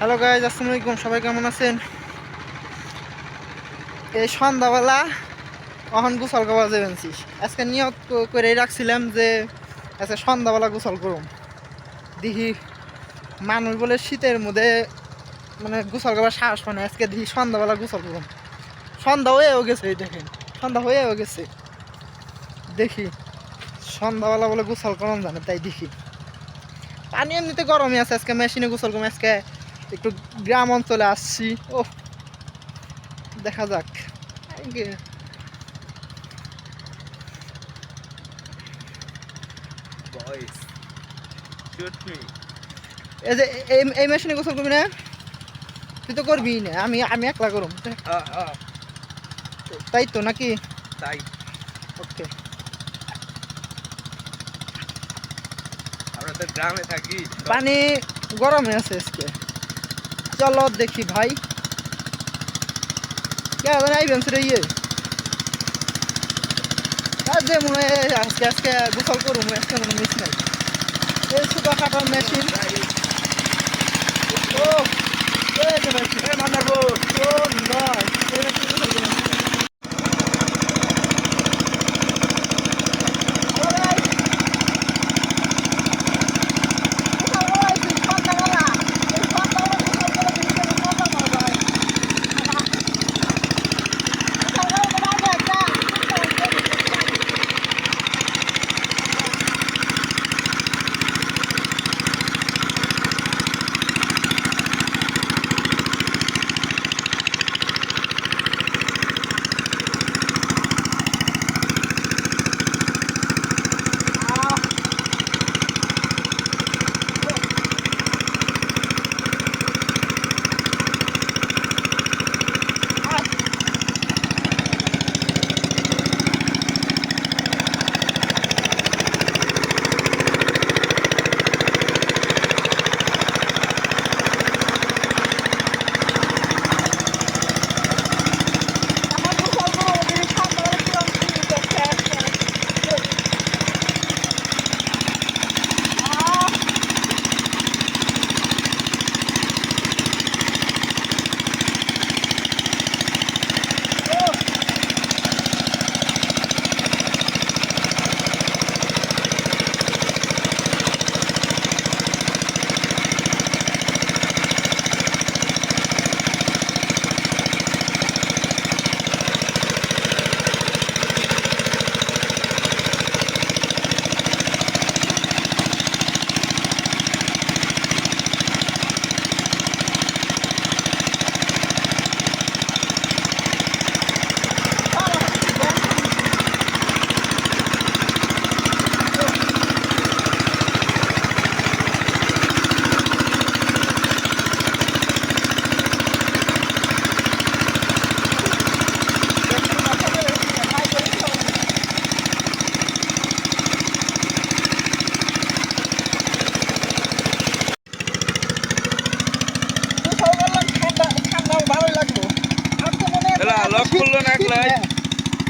Hello guys আসসালামু আলাইকুম সবাই কেমন আছেন? এই সন্ধ্যাবেলা অহন গোসল করা যাবেনছি আজকে নিয়ত করে রাখছিলাম যে আজকে সন্ধ্যাবেলা গোসল করুম। দেখি মানুষ বলে শীতের মধ্যে মানে গোসল করার সাহস মানে আজকে দেখি সন্ধ্যাবেলা গোসল করুম। সন্ধ্যা হয়েও গেছে, এই দেখেন, সন্ধ্যা হয়েও গেছে। দেখি, সন্ধ্যাবেলা বলে গোসল করুন জানে, তাই দেখি। পানি এমনিতে গরমই আছে, আজকে মেশিনে গোসল করুম, আজকে একটু গ্রাম অঞ্চলে আসছি। ও দেখা যাক। এই যে এই মেশিনে গোসল করবি না? তুই তো করবি না আমি আমি একলা করুম। তাই তো নাকি? তাই। ওকে। আমরা তো গ্রামে থাকি। পানি গরমে আছে আজকে। চলো দেখি ভাই। কে আইবেন সেটা ইয়ে আর যে মনে হয় আজকে আজকে গোসল করুম, আজকে মনে মিস নাই। এই সুতা কাটার মেশিন ও যে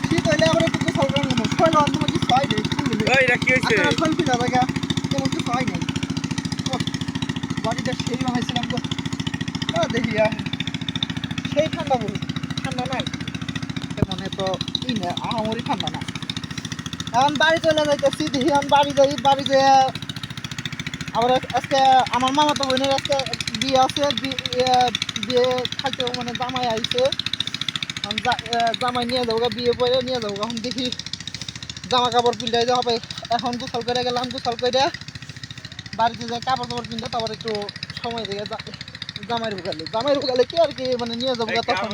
শীত হইলে আবার একটু এটা কি আপনারা নাই সেই হয়েছিলাম তো ও, দেখি সেই ঠান্ডা বলি ঠান্ডা নাই তেমন এত ই না আহামরি ঠান্ডা না এখন বাড়ি চলে যাইতেছি দেখি এখন বাড়ি যাই বাড়ি যেয়ে আবার আজ- আজকে আমার মামা তো বোনের আজকে বিয়ে আছে বিয়ে খাইতে মানে জামাই আইছে। জামাই নিয়ে যাব বিয়ে পরে নিয়ে যাব এখন দেখি জামা কাপড় পিন্ধাই দেওয়া হবে। এখন গোসল করে গেলাম গোসল করে বাড়িতে যাই কাপড় টাপড় পিন্ধে তারপর একটু সময় থেকে জামাইয়ের বুকালে জামাইয়ের বুকালে কি আর কি মানে নিয়ে যাব তখন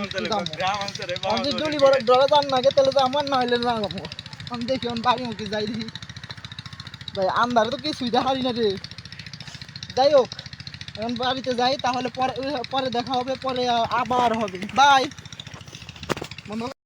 আমি ডুলি বড় ডরে যান না তাহলে তো আমার না হইলে না যাব আমি দেখি আমি বাড়ি মুখে যাই দেখি। ভাই আন্দারে তো কিছুই দেখারি না রে। যাই হোক এখন বাড়িতে যাই তাহলে পরে পরে দেখা হবে পরে আবার হবে। বাই। Mundo.